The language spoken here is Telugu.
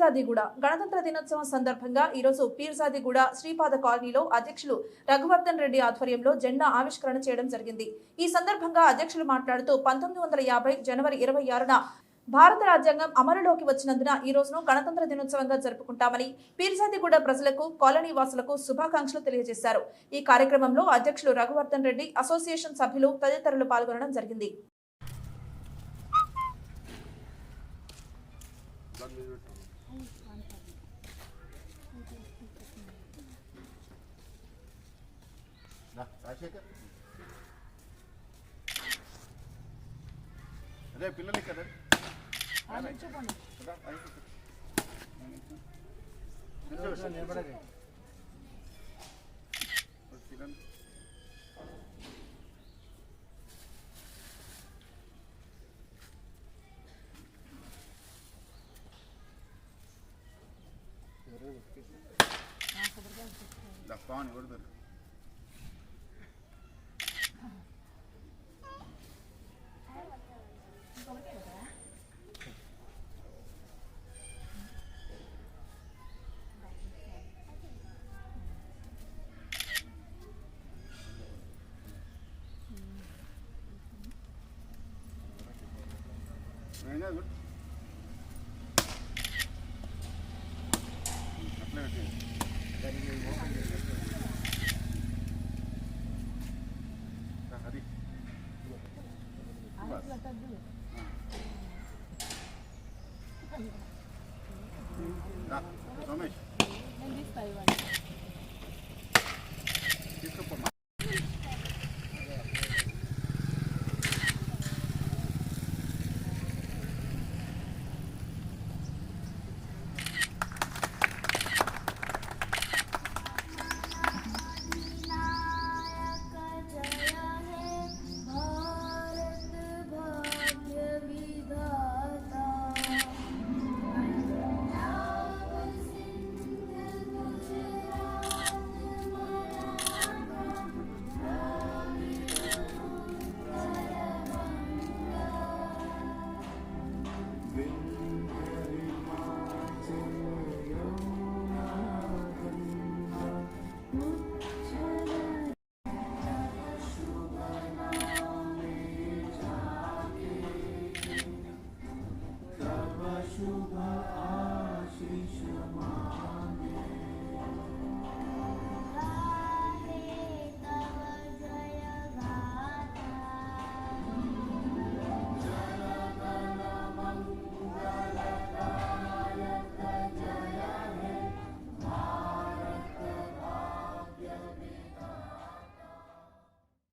పీర్జాదిగూడ గణతంత్ర దినోత్సవం సందర్భంగా ఈరోజు పీర్జాదిగూడ శ్రీపాద కాలనీలో అధ్యక్షులు రఘువర్ధన్ రెడ్డి ఆధ్వర్యంలో జెండా ఆవిష్కరణ చేయడం జరిగింది. ఈ సందర్భంగా అధ్యక్షులు మాట్లాడుతూ పంతొమ్మిది వందల యాభై జనవరి ఇరవై ఆరున భారత రాజ్యాంగం అమలులోకి వచ్చినందున ఈ రోజును గణతంత్ర దినోత్సవంగా జరుపుకుంటామని పీర్జాదిగూడ ప్రజలకు కాలనీ వాసులకు శుభాకాంక్షలు తెలియజేశారు. ఈ కార్యక్రమంలో అధ్యక్షులు రఘువర్ధన్ రెడ్డి అసోసియేషన్ సభ్యులు తదితరులు పాల్గొనడం జరిగింది. రా, రాజశేఖర్ అదే పిల్లలు ఇక్కడ. دفعني برضه Aynen. Tá, toma aí. Não disse para Shubha Ashish Mahal.